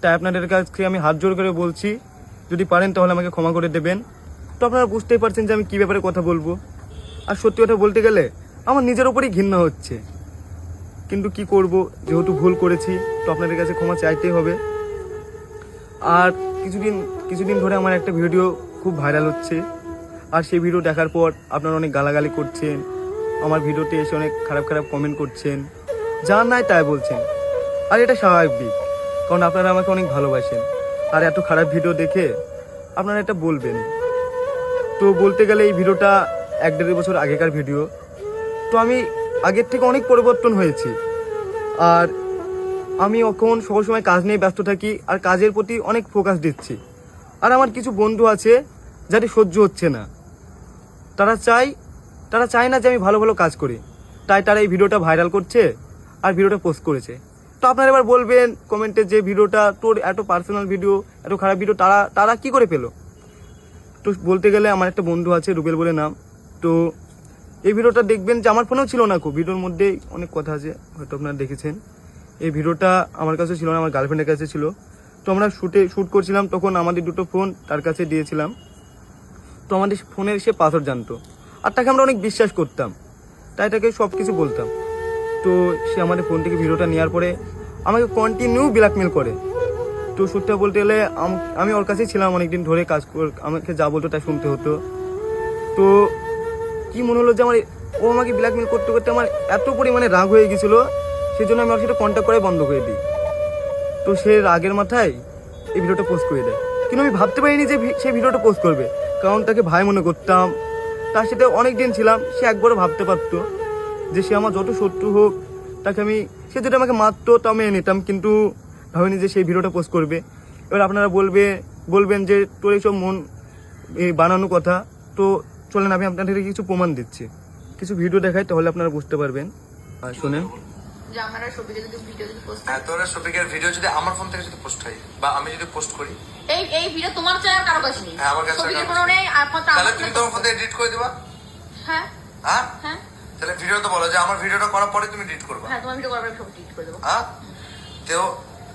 তাই আপনাদের কাছে আমি হাত জোর করে বলছি, যদি পারেন তাহলে আমাকে ক্ষমা করে দেবেন। তো আপনারা বুঝতেই পারছেন যে আমি কী ব্যাপারে কথা বলব। আর সত্যি কথা বলতে গেলে, আমার নিজের ওপরই ঘৃণা হচ্ছে। কিন্তু কি করব, যেহেতু ভুল করেছি, তো আপনাদের কাছে ক্ষমা চাইতেই হবে। আর কিছুদিন কিছুদিন ধরে আমার একটা ভিডিও খুব ভাইরাল হচ্ছে। আর সেই ভিডিও দেখার পর আপনারা অনেক গালাগালি করছেন, আমার ভিডিওতে এসে অনেক খারাপ খারাপ কমেন্ট করছেন। যা নাই তাই বলছেন। আর এটা স্বাভাবিক। কারণ আপনারা আমাকে অনেক ভালোবাসেন। আর এত খারাপ ভিডিও দেখে আপনারা এটা বলবেন। তো বলতে গেলে এই ভিডিওটা এক দেড় বছর আগেকার ভিডিও। তো আমি আগের থেকে অনেক পরিবর্তন হয়েছি। আর আমি এখন সবসময় কাজ নিয়ে ব্যস্ত থাকি আর কাজের প্রতি অনেক ফোকাস দিচ্ছি। আর আমার কিছু বন্ধু আছে যাদের সহ্য হচ্ছে না। তারা চাই, তারা চায় না যে আমি ভালো ভালো কাজ করি। তাই তারা এই ভিডিওটা ভাইরাল করছে আর ভিডিওটা পোস্ট করেছে। তো আপনারা এবার বলবেন কমেন্টে যে ভিডিওটা, তোর এত পার্সোনাল ভিডিও এত খারাপ ভিডিও তারা তারা কি করে পেল? তো বলতে গেলে আমার একটা বন্ধু আছে, রুবেল বলে নাম। তো এই ভিডিওটা দেখবেন যে আমার ফোনেও ছিল না খুব। ভিডিওর মধ্যে অনেক কথা আছে, হয়তো আপনারা দেখেছেন। এই ভিডিওটা আমার কাছে ছিল না, আমার গার্লফ্রেন্ডের কাছে ছিল। তো আমরা শুটে শ্যুট করছিলাম, তখন আমাদের দুটো ফোন তার কাছে দিয়েছিলাম। তো আমাদের ফোনের সে পাসওয়ার্ড জানতো। আর তাকে আমরা অনেক বিশ্বাস করতাম। তাই তাকে সব কিছু বলতাম। তো সে আমাদের ফোন থেকে ভিডিওটা নেওয়ার পরে আমাকে কন্টিনিউ ব্ল্যাকমেল করে। তো সত্যি বলতে গেলে, আম- ওর কাছেই ছিলাম অনেকদিন ধরে কাজ কর আমাকে যা বলতো তাই শুনতে হতো। তো কি মনে হলো যে আমার ও আমাকে ব্ল্যাকমেল করতে করতে আমার এত পরিমাণে রাগ হয়ে গেছিল সেই জন্য আমি ওর সাথে কন্ট্যাক্ট করে বন্ধ করে দিই। তো সে রাগের মাথায় এই ভিডিওটা পোস্ট করে দেয়। কিন্তু আমি ভাবতে পারিনি যে সে ভিডিওটা পোস্ট করবে। কারণ তাকে ভাই মনে করতাম। তার সাথে অনেক দিন ছিলাম, সে একবারও ভাবতে পারতো যে সে আমার যত শত্রু হোক, তাকে আমি সে যদি আমাকে মারতো তা আমি নিতাম কিন্তু ভাবিনি যে সেই ভিডিওটা পোস্ট করবে। এবার আপনারা বলবে বলবেন যে তোর এইসব মন এই বানানো কথা তো চলেন আমি আপনাদেরকে কিছু প্রমাণ দিচ্ছি। কিছু ভিডিও দেখাই তাহলে আপনারা বুঝতে পারবেন। আর শোনেন। যে আমার পোস্ট হ্যাঁ তোর শফিকের ভিডিও যদি আমার ফোন থেকে যদি পোস্ট হয় বা আমি যদি পোস্ট করি। এই এই ভিডিও তোমার চাই আর কারও কাছে নেই। হ্যাঁ, আমার কাছে নেই তাহলে তুমি তোমার ফোন থেকে এডিট করে দিবা। হ্যাঁ। হ্যাঁ? হ্যাঁ। তাহলে ভিডিও তো বলো যে আমার ভিডিওটা করার পরে তুমি এডিট করবা। হ্যাঁ তোমার ভিডিও করে দেবো। হ্যাঁ? তো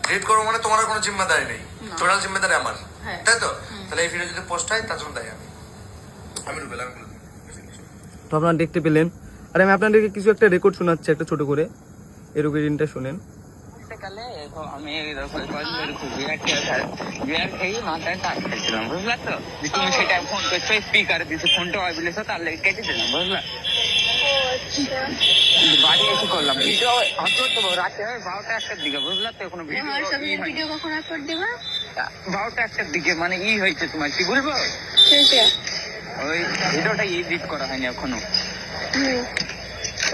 এডিট করব মানে তোমার কোনো জিম্মেদারি নেই। টোটাল জিম্মেদারি আমার। হ্যাঁ। তাই তো? তাহলে এই ভিডিও যদি পোস্ট হয় তার জন্য দায়ী আমি। আমি রুবেল আমি তো আপনারা দেখতে পেলেন। আর আমি আপনাদেরকে কিছু একটা রেকর্ড শোনাচ্ছি একটা ছোট করে। এই রেকর্ডিংটা শোনেন আমি খেয়ে মাথায় টাক বুঝলা তো? তুমি সেটা ফোন করছ স্পিকার দিছো ফোনটা হয় তার লেগে কেটে দিলাম বুঝলা? বাড়ি এসে করলাম। ভিডিও আপলোড দেবো রাতে বারোটা একটার দিকে বুঝলা তো? কোনো ভিডিও আমার ছবির ই হয়নি। ভিডিও কখন আপলোড দেবা? বারোটা একটার দিকে মানে ই হয়েছে তোমার কি বলব? ওই ভিডিওটা এডিট করা হয়নি এখনও।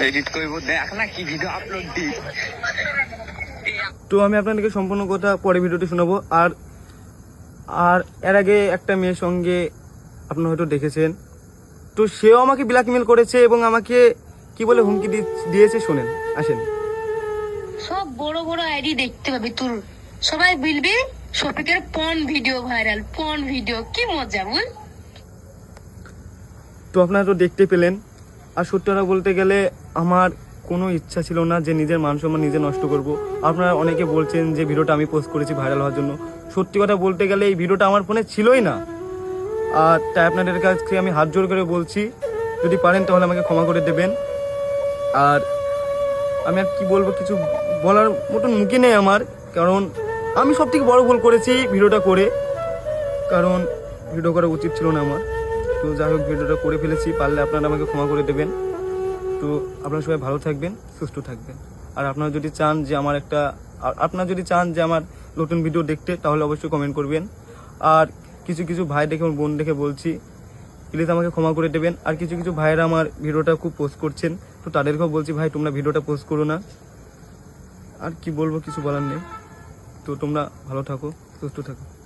এডিট করব দেখ না কি ভিডিও আপলোড দিই। তো আমি আপনাদেরকে সম্পূর্ণ কথা পরে ভিডিওতে শোনাবো। আর আর এর আগে একটা মেয়ের সঙ্গে আপনারা হয়তো দেখেছেন। তো সেও আমাকে ব্ল্যাকমেল করেছে এবং আমাকে কি বলে হুমকি দিয়েছে শোনেন আসেন। সব বড় বড় আইডি দেখতে পাবি তোর। সবাই বলবে শফিকের পন ভিডিও ভাইরাল পন ভিডিও কি মজা বল। তো আপনারা তো দেখতে পেলেন। আর সত্যি কথা বলতে গেলে আমার কোনো ইচ্ছা ছিল না যে নিজের মান সম্মান নিজে নষ্ট করব। আপনারা অনেকে বলছেন যে ভিডিওটা আমি পোস্ট করেছি ভাইরাল হওয়ার জন্য। সত্যি কথা বলতে গেলে এই ভিডিওটা আমার ফোনে ছিলই না। আর তাই আপনাদের কাছে আমি হাত জোর করে বলছি, যদি পারেন তাহলে আমাকে ক্ষমা করে দেবেন। আর আমি আর কি বলব, কিছু বলার মতন মুখে নেই আমার, কারণ আমি সব থেকে বড় ভুল করেছি ভিডিওটা করে, কারণ ভিডিও করা উচিত ছিল না আমার। তো যাই হোক, ভিডিওটা করে ফেলেছি, পারলে আপনারা আমাকে ক্ষমা করে দেবেন। তো আপনারা সবাই ভালো থাকবেন, সুস্থ থাকবেন। আর আপনারা যদি চান যে আমার একটা আপনারা যদি চান যে আমার নতুন ভিডিও দেখতে, তাহলে অবশ্যই কমেন্ট করবেন। আর কিছু কিছু ভাই দেখে আমার বোন দেখে বলছি, প্লিজ আমাকে ক্ষমা করে দেবেন। আর কিছু কিছু ভাইয়েরা আমার ভিডিওটা খুব পোস্ট করছেন। তো তাদেরকেও বলছি, ভাই, তোমরা ভিডিওটা পোস্ট করো না। আর কি বলব, কিছু বলার নেই। তো তোমরা ভালো থাকো, সুস্থ থাকো।